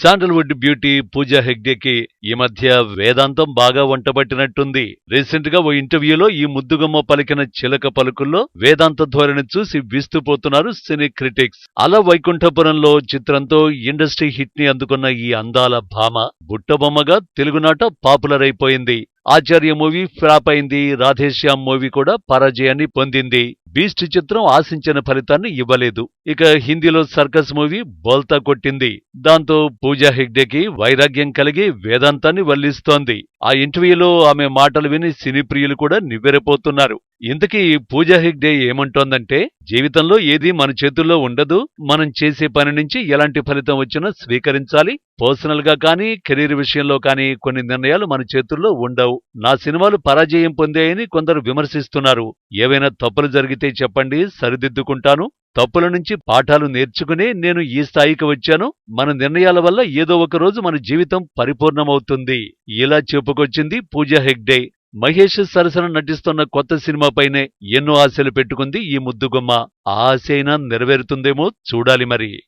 Sandalwood beauty పూజా హెగ్డేకి ఈ మధ్య వేదాంతం బాగా వంటబట్టినట్టుంది. రీసెంట్గా ఓ ఇంటర్వ్యూలో ఈ ముద్దుగుమ్మ పలికిన చిలక పలుకుల్లో వేదాంత ధోరణి చూసి విస్తుపోతున్నారు సినీ క్రిటిక్స్. అల వైకుంఠపురంలో చిత్రంతో ఇండస్ట్రీ హిట్ని అందుకున్న ఈ అందాల భామ బుట్టబొమ్మగా తెలుగునాట పాపులర్ అయిపోయింది. ఆచార్య మూవీ ఫ్లాప్ అయింది. రాధేశ్యామ్ మూవీ కూడా పరాజయాన్ని పొందింది. బీస్ట్ చిత్రం ఆశించిన ఫలితాన్ని ఇవ్వలేదు. ఇక హిందీలో సర్కస్ మూవీ బోల్తా కొట్టింది. దాంతో పూజా హెగ్డేకి వైరాగ్యం కలిగి వేదాంతాన్ని వల్లిస్తోంది. ఆ ఇంటర్వ్యూలో ఆమె మాటలు విని సినీ ప్రియులు కూడా నివ్వెరపోతున్నారు. ఇంతకీ పూజా హెగ్డే ఏమంటోందంటే జీవితంలో ఏది మన చేతుల్లో ఉండదు మనం చేసే పని నుంచి ఎలాంటి ఫలితం వచ్చినా స్వీకరించాలి. పర్సనల్గా కానీ కెరీర్ విషయంలో కానీ కొన్ని నిర్ణయాలు మన చేతుల్లో ఉండవు. నా సినిమాలు పరాజయం పొందాయని కొందరు విమర్శిస్తున్నారు. ఏవైనా తప్పులు జరిగితే చెప్పండి సరిదిద్దుకుంటాను. తప్పుల నుంచి పాఠాలు నేర్చుకునే నేను ఈ స్థాయికి వచ్చాను. మన నిర్ణయాల వల్ల ఏదో ఒక రోజు మన జీవితం పరిపూర్ణమవుతుంది. ఇలా చెప్పుకొచ్చింది పూజా హెగ్డే. మహేష్ సరసన నటిస్తున్న కొత్త సినిమాపైనే ఎన్నో ఆశలు పెట్టుకుంది ఈ ముద్దుగుమ్మ. ఆ ఆశ అయినా నెరవేరుతుందేమో చూడాలి మరి.